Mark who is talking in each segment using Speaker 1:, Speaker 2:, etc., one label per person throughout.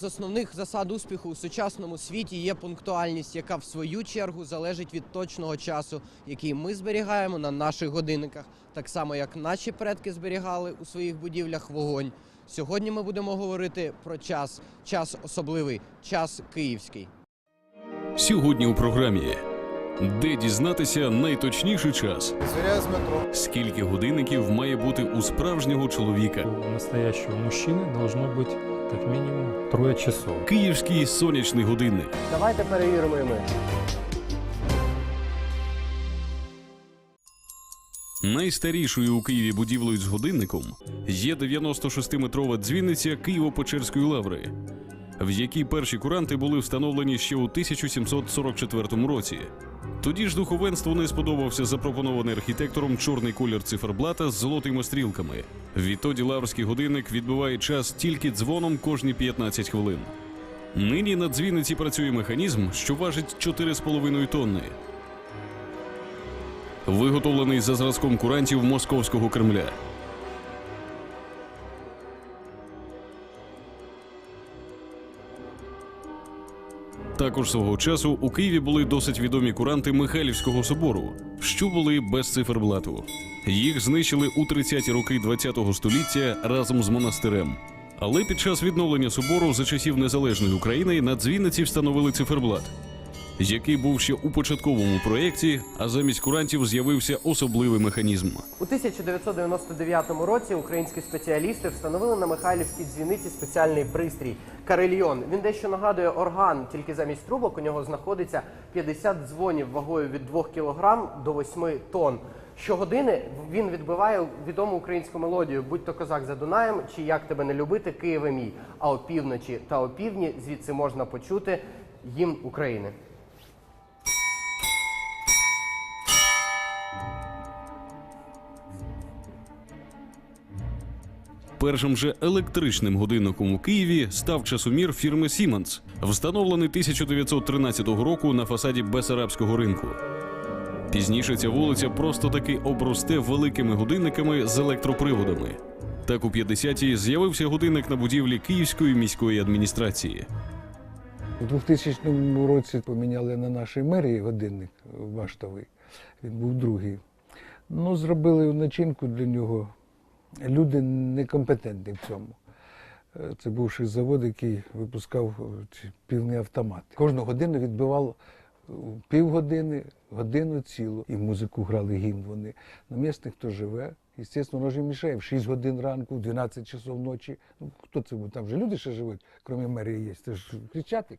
Speaker 1: З основних засад успіху у сучасному світі є пунктуальність, яка в свою чергу залежить від точного часу, який ми зберігаємо на наших годинниках, так само як наші предки зберігали у своїх будівлях вогонь. Сьогодні ми будемо говорити про час, час особливий, час київський.
Speaker 2: Сьогодні у програмі. Де дізнатися найточніший час?
Speaker 3: Звіряю з метро.
Speaker 2: Скільки годинників має бути у справжнього чоловіка?
Speaker 4: У настоящего мужчины должно быть как мінімум троє часов.
Speaker 2: Київський сонячний годинник.
Speaker 1: Давайте перевіримо і ми.
Speaker 2: Найстарішою у Києві будівлею з годинником є 96-метрова дзвіниця Києво-Печерської лаври, в якій перші куранти були встановлені ще у 1744 році. Тоді ж духовенству не сподобався запропонований архітектором чорний колір циферблата з золотими стрілками. Відтоді лаврський годинник відбиває час тільки дзвоном кожні 15 хвилин. Нині на дзвіниці працює механізм, що важить 4,5 тонни. Виготовлений за зразком курантів московського Кремля. Також свого часу у Києві були досить відомі куранти Михайлівського собору, що були без циферблату. Їх знищили у 30-ті роки ХХ століття разом з монастирем. Але під час відновлення собору за часів незалежної України на дзвіниці встановили циферблат, який був ще у початковому проєкті, а замість курантів з'явився особливий механізм.
Speaker 1: У 1999 році українські спеціалісти встановили на Михайлівській дзвіниці спеціальний пристрій карельйон. Він дещо нагадує орган, тільки замість трубок у нього знаходиться 50 дзвонів вагою від 2 кг до 8 тонн. Щогодини він відбиває відому українську мелодію Будь то козак за Дунаєм чи як тебе не любити, Києве мій. А опівночі та опівдні звідси можна почути гімн України.
Speaker 2: Першим же електричним годинником у Києві став часомір фірми Siemens, встановлений 1913 року на фасаді Бесарабського ринку. Пізніше ця вулиця просто таки обросте великими годинниками з електроприводами. Так у 50-ті з'явився годинник на будівлі Київської міської адміністрації.
Speaker 5: У 2000 році поміняли на нашій мерії годинник баштовий. Він був другий. Ну, зробили начинку для нього. Люди некомпетентні в цьому. Е, Це бувший завод, який випускав е, півні автомати. Кожну годину відбивав е, півгодини, годину цілу. І музику грали гімн вони. На місцях, хто живе, звісно, воно ж мішає в 6 годин ранку, в 12 часов ночі. Ну, хто це буде? Там вже люди ще живуть, крім мерії є. Це ж кричатик.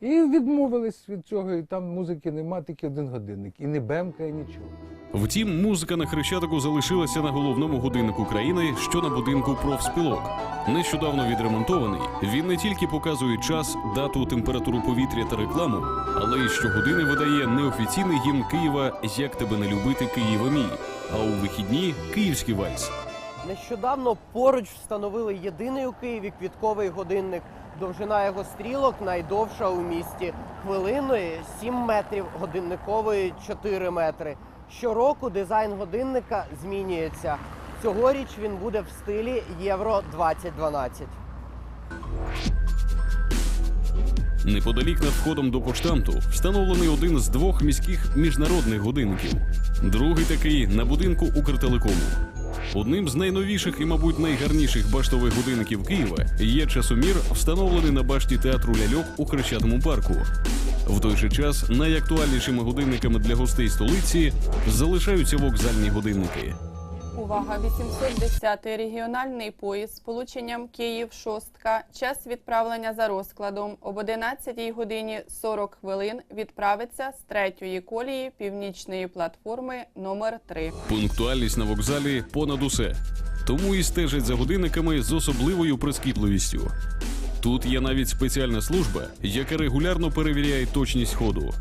Speaker 5: І відмовились від цього, і там музики нема, тільки один годинник. І не бемка, і нічого.
Speaker 2: Втім, музика на Хрещатику залишилася на головному годиннику країни, що на будинку профспілок. Нещодавно відремонтований. Він не тільки показує час, дату, температуру повітря та рекламу, але й щогодини видає неофіційний гімн Києва Як тебе не любити, Києва мій. А у вихідні київський вальс.
Speaker 1: Нещодавно поруч встановили єдиний у Києві квітковий годинник. Довжина його стрілок найдовша у місті. Хвилинної 7 метрів, годинникової 4 метри. Щороку дизайн годинника змінюється. Цьогоріч він буде в стилі Євро 2012.
Speaker 2: Неподалік над входом до поштамту встановлений один з двох міських міжнародних годинників. Другий такий на будинку Укртелекому. Одним з найновіших і, мабуть, найгарніших баштових годинників Києва є часомір, встановлений на башті театру ляльок у Хрещатому парку. В той же час найактуальнішими годинниками для гостей столиці залишаються вокзальні годинники.
Speaker 6: Увага! 810-й регіональний поїзд з полученням Київ-Шостка. Час відправлення за розкладом. Об 11 годині 40 хвилин відправиться з третьої колії північної платформи номер 3
Speaker 2: Пунктуальність на вокзалі понад усе. Тому і стежать за годинниками з особливою прискіпливістю. Тут є навіть спеціальна служба, яка регулярно перевіряє точність ходу.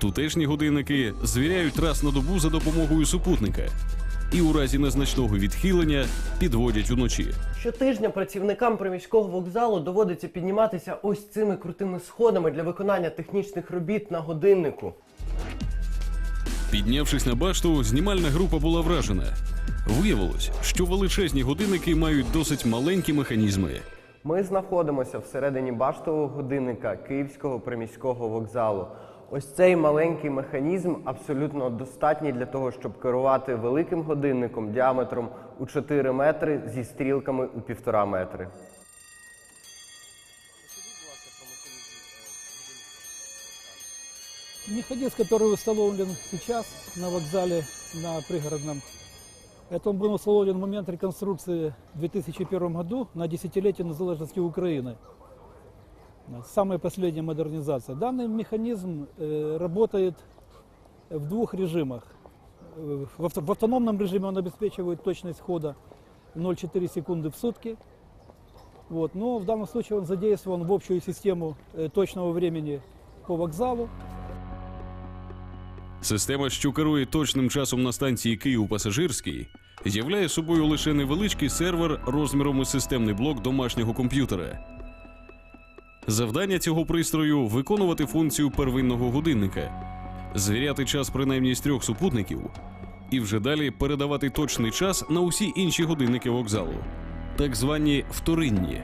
Speaker 2: Тутешні годинники звіряють раз на добу за допомогою супутника і у разі незначного відхилення підводять уночі.
Speaker 1: Щотижня працівникам приміського вокзалу доводиться підніматися ось цими крутими сходами для виконання технічних робіт на годиннику.
Speaker 2: Піднявшись на башту, знімальна група була вражена. Виявилось, що величезні годинники мають досить маленькі механізми.
Speaker 1: Ми знаходимося всередині баштового годинника Київського приміського вокзалу. Ось цей маленький механізм абсолютно достатній для того, щоб керувати великим годинником діаметром у 4 метри зі стрілками у 1,5 метри.
Speaker 3: Механизм, который установлен сейчас на вокзале на пригородном, это он был установлен в момент реконструкции в 2001 году на десятилетие незалежности Украины. Самая последняя модернизация. Данный механизм э, работает в двух режимах. Э, В, авто- в автономном режиме он обеспечивает точность хода 0,4 секунды в сутки. Вот. Но в данном случае он задействован в общую систему э, точного времени по вокзалу.
Speaker 2: Система, що керує точним часом на станції Київ пасажирський, являє собою лише невеличкий сервер розміром із системний блок домашнього комп'ютера. Завдання цього пристрою виконувати функцію первинного годинника, звіряти час принаймні з трьох супутників, і вже далі передавати точний час на усі інші годинники вокзалу, так звані вторинні.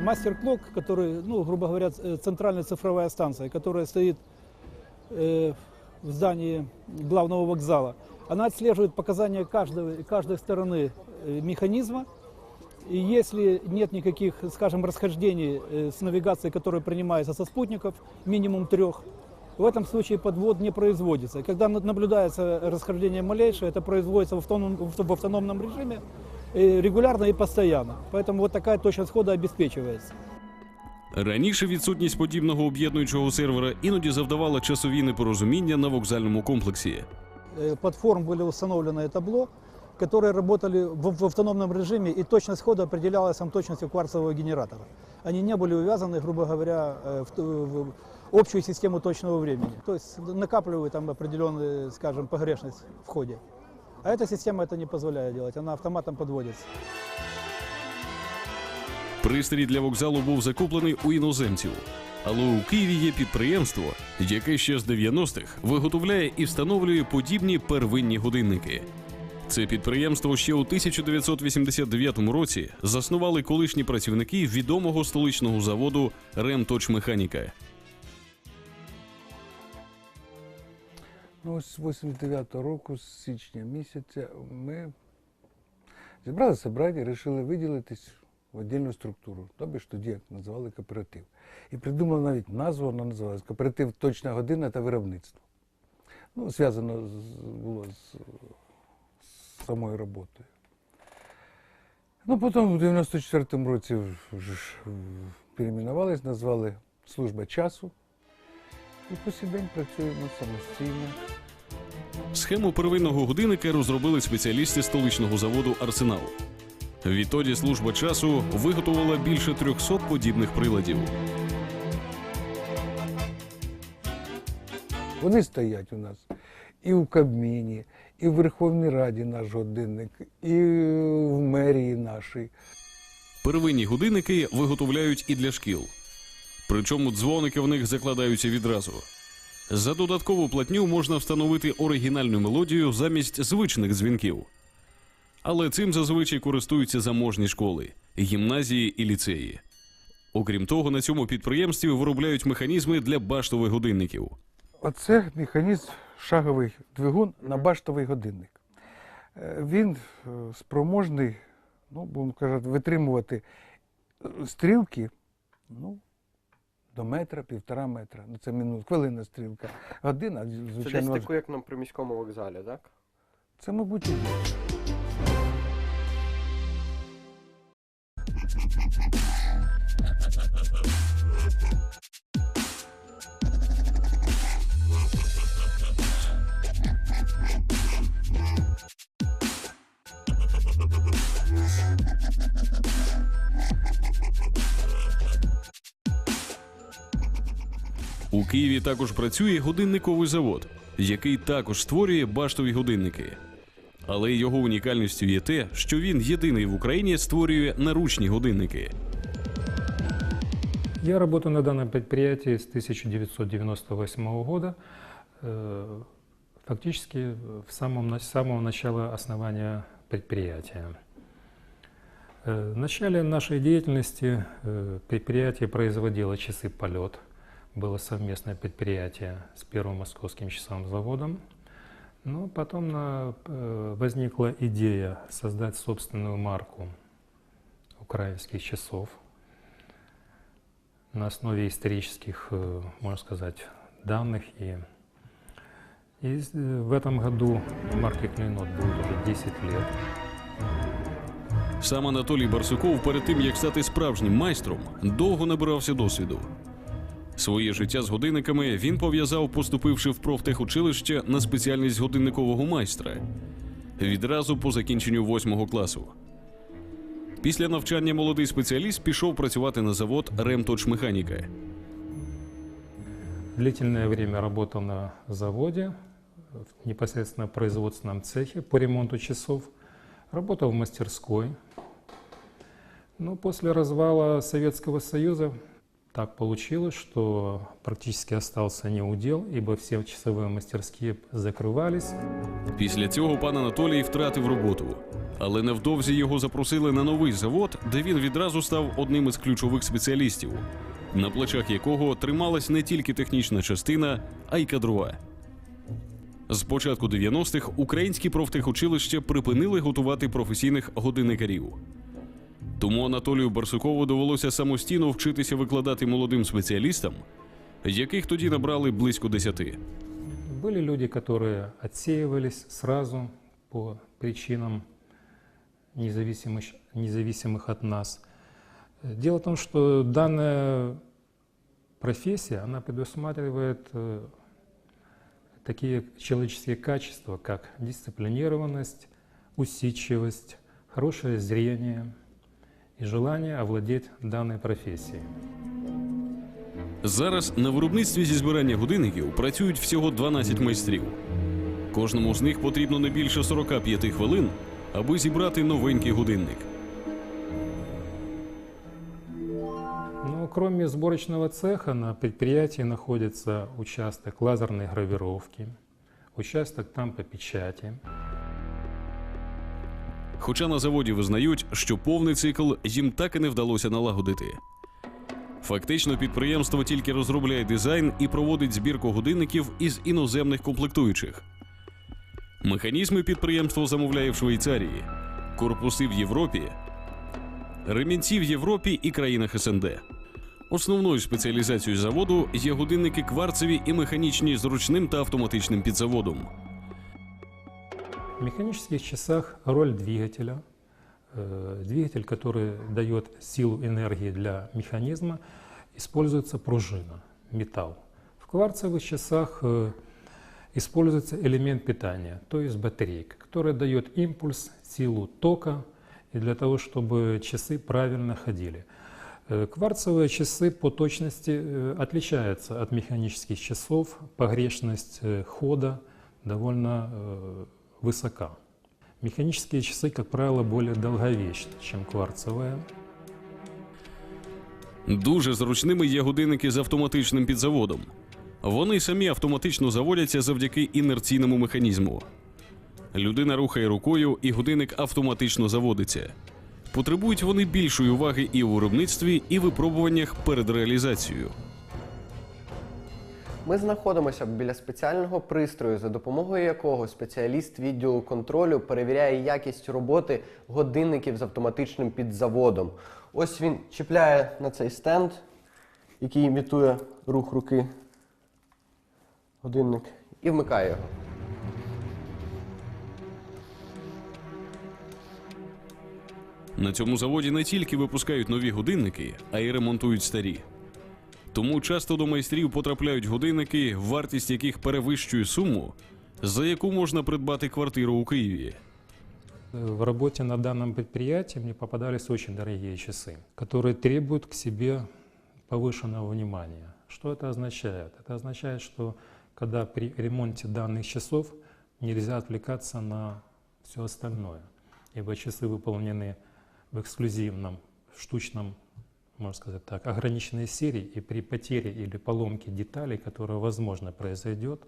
Speaker 3: Мастер-клок, который, ну, грубо говоря, э, центральная цифровая станция, которая стоит э, в здании главного вокзала, она отслеживает показания каждого, каждой стороны э, механизма. И если нет никаких, скажем, расхождений э, с навигацией, которая принимается со спутников, минимум трех, в этом случае подвод не производится. И Когда на- наблюдается расхождение малейшее, это производится в автономном, в автономном режиме э, регулярно и постоянно. Поэтому вот такая точность хода обеспечивается.
Speaker 2: Раніше відсутність подібного об'єднуючого сервера іноді завдавала часові непорозуміння на вокзальному комплексі.
Speaker 3: Э, Платформ были установлены табло, которые работали в, в автономном режиме, и точность хода определялась там точностью кварцевого генератора. Они не были увязаны, грубо говоря, э, в, т- в общую систему точного времени. То есть накапливают там определенную, скажем, погрешность в ходе. А эта система это не позволяет делать, она автоматом подводится.
Speaker 2: Пристрій для вокзалу був закуплений у іноземців. Але у Києві є підприємство, яке ще з 90-х виготовляє і встановлює подібні первинні годинники. Це підприємство ще у 1989 році заснували колишні працівники відомого столичного заводу Ремточмеханіка.
Speaker 5: Ну, з 89-го року, з січня місяця, ми зібрали зібрання і вирішили виділитись в віддільну структуру. Тобто ж тоді називали кооператив. І придумали навіть назву, вона називалась Кооператив Точна година та виробництво. Ну, зв'язано було з самою роботою. Ну, потім в 94-му році перейменувались, назвали Служба часу. І по сей день працюємо самостійно.
Speaker 2: Схему первинного годинника розробили спеціалісти столичного заводу Арсенал. Відтоді служба часу виготовила більше 300 подібних приладів.
Speaker 5: Вони стоять у нас і в Кабміні, і в Верховній Раді наш годинник, і в мерії нашій.
Speaker 2: Первинні годинники виготовляють і для шкіл. Причому дзвоники в них закладаються відразу. За додаткову платню можна встановити оригінальну мелодію замість звичних дзвінків. Але цим зазвичай користуються заможні школи, гімназії і ліцеї. Окрім того, на цьому підприємстві виробляють механізми для баштових годинників.
Speaker 5: Оце механізм шаговий двигун на баштовий годинник. Е, Він е, спроможний, ну, будемо казати, витримувати е, стрілки ну, до метра, півтора метра. Ну, це минут, хвилина стрілка. Година,
Speaker 1: Це десь таку, як на приміському вокзалі, так?
Speaker 5: це, мабуть, і
Speaker 2: У Києві також працює годинниковий завод, який також створює баштові годинники. Але його унікальністю є те, що він єдиний в Україні створює наручні годинники.
Speaker 4: Я работаю на данном предприятии с 1998 года, э, фактически в самого начала основания предприятия. Э, В начале нашей деятельности э, предприятие производило часы полет. Было совместное предприятие с Первым Московским часовым заводом. Но потом на- э, возникла идея создать собственную марку украинских часов на основе исторических, можно сказать, данных. И, и в этом году марке Клейнот будет уже 10 лет.
Speaker 2: Сам Анатолій Барсуков перед тим як стати справжнім майстром, довго набирався досвіду. Своє життя з годинниками він пов'язав, поступивши в профтехучилище на спеціальність годинникового майстра відразу по закінченню восьмого класу. Після навчання молодий спеціаліст пішов працювати на завод Ремточмеханіка.
Speaker 4: Длительное время работал на заводе, в непосредственно производственном цехе по ремонту часов. Работал в мастерской. Но после развала Советского Союза так получилось, что практически остался неудел, ибо все часовые мастерские закрывались.
Speaker 2: Після цього пан Анатолій втратив роботу, але невдовзі його запросили на новий завод, де він відразу став одним із ключових спеціалістів, на плечах якого трималась не тільки технічна частина, а й кадрова. З початку 90-х українські профтехучилища припинили готувати професійних годинникарів. Тому Анатолію Барсукову довелося самостійно вчитися викладати молодим спеціалістам, яких тоді набрали близько десяти.
Speaker 4: Были люди, которые отсеивались сразу по причинам независимых, независимых от нас. Э, Дело в том, что данная профессия, она предусматривает э, такие человеческие качества, как дисциплинированность, усидчивость, хорошее зрение и желание овладеть данной профессией.
Speaker 2: Зараз на виробництві зі збирання годинників працюють всього 12 майстрів. Кожному з них потрібно не більше 45 хвилин, аби зібрати новенький годинник.
Speaker 4: Ну, кроме сборочного цеха на предприятии находится участок лазерной гравировки, участок тампопечати.
Speaker 2: Хоча на заводі визнають, що повний цикл їм так і не вдалося налагодити. Фактично, підприємство тільки розробляє дизайн і проводить збірку годинників із іноземних комплектуючих. Механізми підприємство замовляє в Швейцарії, корпуси в Європі, ремінці в Європі і країнах СНД. Основною спеціалізацією заводу є годинники кварцеві і механічні з ручним та автоматичним підзаводом.
Speaker 4: В механических часах роль двигателя, э, двигатель, который дает силу энергии для механизма, используется пружина, металл. В кварцевых часах э, используется элемент питания, то есть батарейка, которая дает импульс, силу тока, и для того, чтобы часы правильно ходили. Э, Кварцевые часы по точности отличаются от механических часов, погрешность хода довольно высока. Механические часы, как правило, более долговечны, чем кварцевые.
Speaker 2: Дуже зручними є годинники з автоматичним підзаводом. Вони самі автоматично заводяться завдяки інерційному механізму. Людина рухає рукою, і годинник автоматично заводиться. Потребують вони більшої уваги і у виробництві, і випробуваннях перед реалізацією.
Speaker 1: Ми знаходимося біля спеціального пристрою, за допомогою якого спеціаліст відділу контролю перевіряє якість роботи годинників з автоматичним підзаводом. Ось він чіпляє на цей стенд, який імітує рух руки годинник, і вмикає його.
Speaker 2: На цьому заводі не тільки випускають нові годинники, а й ремонтують старі. Тому часто до майстрів потрапляють годинники, вартість яких перевищує суму, за яку можна придбати квартиру у Києві.
Speaker 4: Э, В работе на данном предприятии мне попадались очень дорогие часы, которые требуют к себе повышенного внимания. Что это означает? Это означает, что когда при ремонте данных часов нельзя отвлекаться на все остальное, ибо часы выполнены в эксклюзивном, штучном, можно сказать так, ограниченной серии, и при потере или поломке деталей, которая, возможно, произойдет,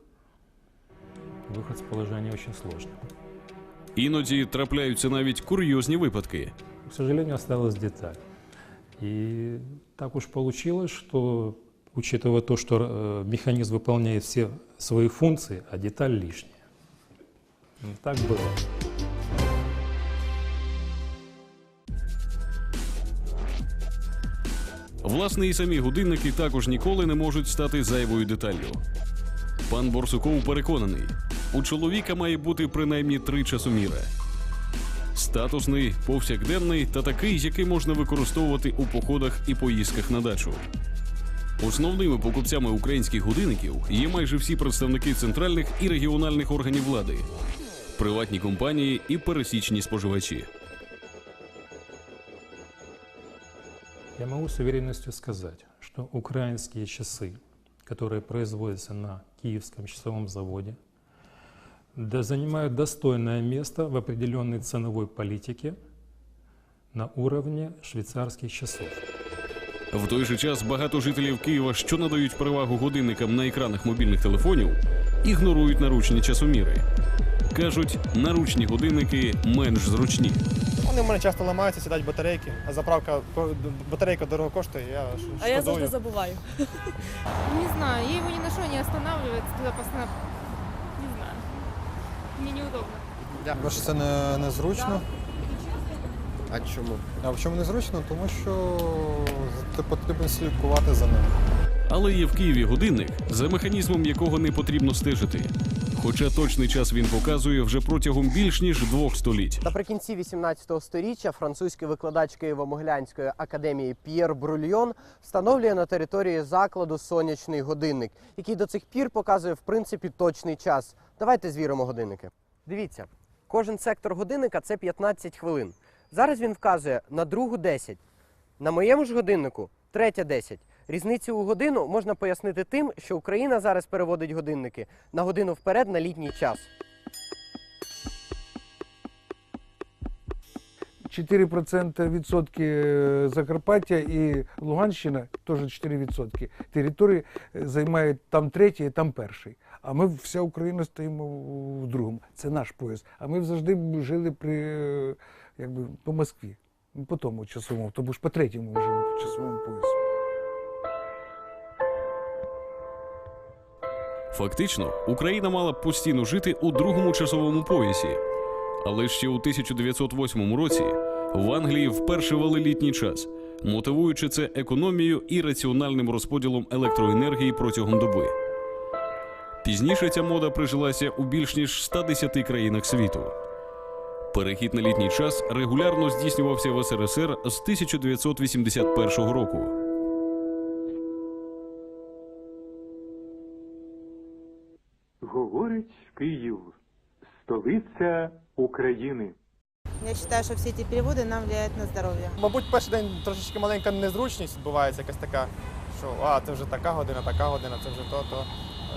Speaker 4: выход с положения очень сложный.
Speaker 2: Іноді трапляються навіть курйозні випадки.
Speaker 4: к сожалению, осталась деталь. И так уж получилось, что, учитывая то, что э, механизм выполняет все свои функции, а деталь лишняя. Ну, Так было.
Speaker 2: Власне, і самі годинники також ніколи не можуть стати зайвою деталлю. Пан Борсуков переконаний, у чоловіка має бути принаймні три часоміри: статусний, повсякденний та такий, який можна використовувати у походах і поїздках на дачу. Основними покупцями українських годинників є майже всі представники центральних і регіональних органів влади, приватні компанії і пересічні споживачі.
Speaker 4: Могу с уверенностью сказать, что украинские часы, которые производятся на Киевском часовом заводе, да занимают достойное место в определенной ценовой политике на уровне швейцарских часов.
Speaker 2: В той же час багато жителів Києва, що надають перевагу годинникам на екранах мобільних телефонів, ігнорують наручні часоміри. Кажуть, наручні годинники менш зручні.
Speaker 7: Вони в мене часто ламаються, сідають батарейки, а заправка батарейка дорого коштує, я ш-
Speaker 8: А я завжди забуваю.
Speaker 9: Не знаю, я его ни на что не останавливает, туда постоянно... Не знаю. Мне неудобно.
Speaker 7: Бо що це не, незручно.
Speaker 1: А чому?
Speaker 7: А в чому незручно? Тому що ти потрібно слідкувати за ним.
Speaker 2: Але є в Києві годинник, за механізмом якого не потрібно стежити. Хоча точний час він показує вже протягом більш ніж двох століть.
Speaker 1: Наприкінці 18 століття французький викладач Києво-Могилянської академії П'єр Брульйон встановлює на території закладу сонячний годинник, який до цих пір показує в принципі точний час. Давайте звіримо годинники. Дивіться, кожен сектор годинника це 15 хвилин. Зараз він вказує на другу 10. На моєму ж годиннику третя 10. Різницю у годину можна пояснити тим, що Україна зараз переводить годинники на годину вперед на літній час.
Speaker 5: 4% відсотки е, Закарпаття і Луганщина, теж 4% території е, займають там третій, там перший. А ми вся Україна стоїмо в другому. Це наш пояс. А ми завжди жили при е, якби по Москві. По тому часовому, тому ж по третьому жили по часовому поясу.
Speaker 2: Фактично, Україна мала б постійно жити у другому часовому поясі. Але ще у 1908 році в Англії вперше ввели літній час, мотивуючи це економією і раціональним розподілом електроенергії протягом доби. Пізніше ця мода прижилася у більш ніж 110 країнах світу. Перехід на літній час регулярно здійснювався в СРСР з 1981 року.
Speaker 10: Київ, столиця України.
Speaker 11: Я считаю, что все эти переводы нам влияют на здоровье.
Speaker 7: Мабуть, перший день трошечки маленька незручність відбувається, якась така, що а, це вже така година, така година, це вже то, то.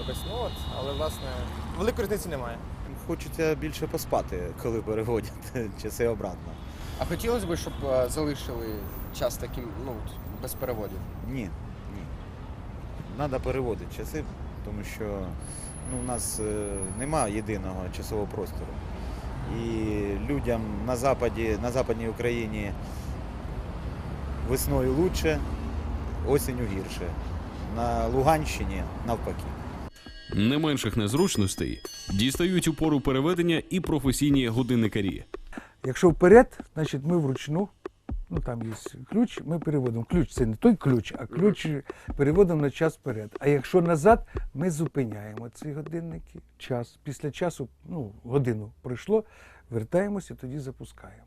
Speaker 7: Якось, ну от, але власне великої різниці немає.
Speaker 12: Хочеться більше поспати, коли переводять часи обратно.
Speaker 1: А хотілося б, щоб е, залишили час таким, ну, от, без переводів.
Speaker 12: Ні, ні. Треба переводити часи, тому що ну, у нас е, немає єдиного часового простору. І людям на Западі, на Западній Україні весною лучше, осінню гірше. На Луганщині навпаки.
Speaker 2: Не менших незручностей дістають у пору переведення і професійні годинникарі.
Speaker 5: Якщо вперед, значить ми вручну, ну там є ключ, ми переводимо. Ключ це не той ключ, а ключ переводимо на час вперед. А якщо назад, ми зупиняємо ці годинники, час. Після часу, ну, годину пройшло, вертаємося, тоді запускаємо.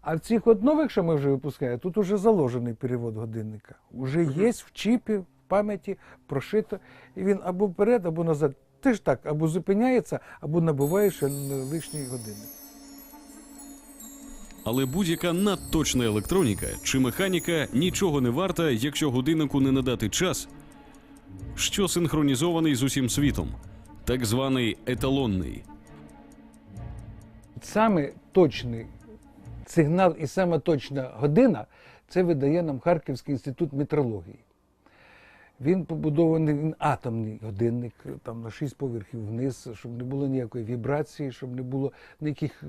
Speaker 5: А в цих от нових, що ми вже випускаємо, тут вже заложений перевод годинника. Уже є в чіпі, в пам'яті, прошито, і він або вперед, або назад. Теж так, або зупиняється, або набуває ще лишній годинник.
Speaker 2: Але будь-яка надточна електроніка чи механіка нічого не варта, якщо годиннику не надати час, що синхронізований з усім світом, так званий еталонний.
Speaker 5: Саме точний сигнал і саме точна година це видає нам Харківський інститут метрології. Він побудований, він атомний годинник, там на 6 поверхів вниз, щоб не було ніякої вібрації, щоб не було ніяких е,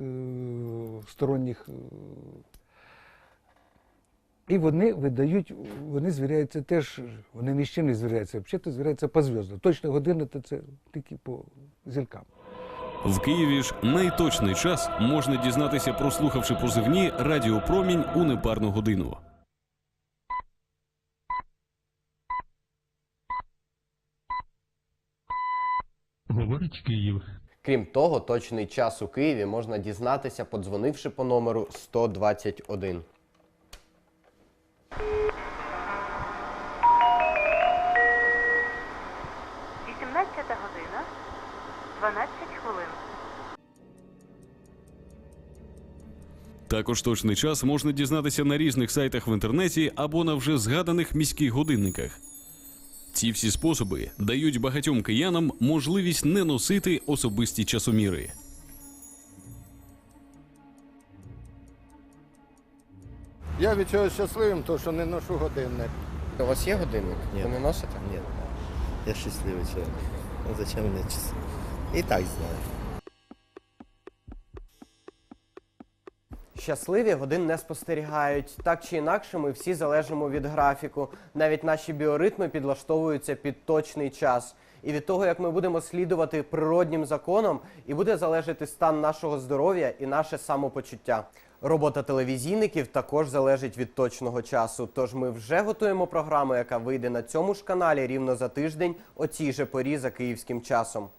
Speaker 5: сторонніх е, І вони видають, вони звіряються теж, вони ні з чим не звіряються, взагалі звіряються по зв'язку. Точна година то це тільки по зіркам.
Speaker 2: В Києві ж найточний час можна дізнатися, прослухавши позивні Радіопромінь у непарну годину.
Speaker 4: Говорить Київ.
Speaker 1: Крім того, точний час у Києві можна дізнатися, подзвонивши по номеру 121.
Speaker 8: година 12 хвилин.
Speaker 2: Також точний час можна дізнатися на різних сайтах в інтернеті або на вже згаданих міських годинниках. Ці всі способи дають багатьом киянам можливість не носити особисті часоміри.
Speaker 13: Я від цього щасливим, тому що не ношу годинник.
Speaker 1: У вас є годинник?
Speaker 13: Ні.
Speaker 1: Ви не носите?
Speaker 13: Ні, я щасливий чоловік. Зачем мені часи? І так знаю.
Speaker 1: Щасливі годин не спостерігають. Так чи інакше, ми всі залежимо від графіку. Навіть наші біоритми підлаштовуються під точний час. І від того, як ми будемо слідувати природнім законам, і буде залежати стан нашого здоров'я і наше самопочуття. Робота телевізійників також залежить від точного часу. Тож ми вже готуємо програму, яка вийде на цьому ж каналі рівно за тиждень о цій же порі за київським часом.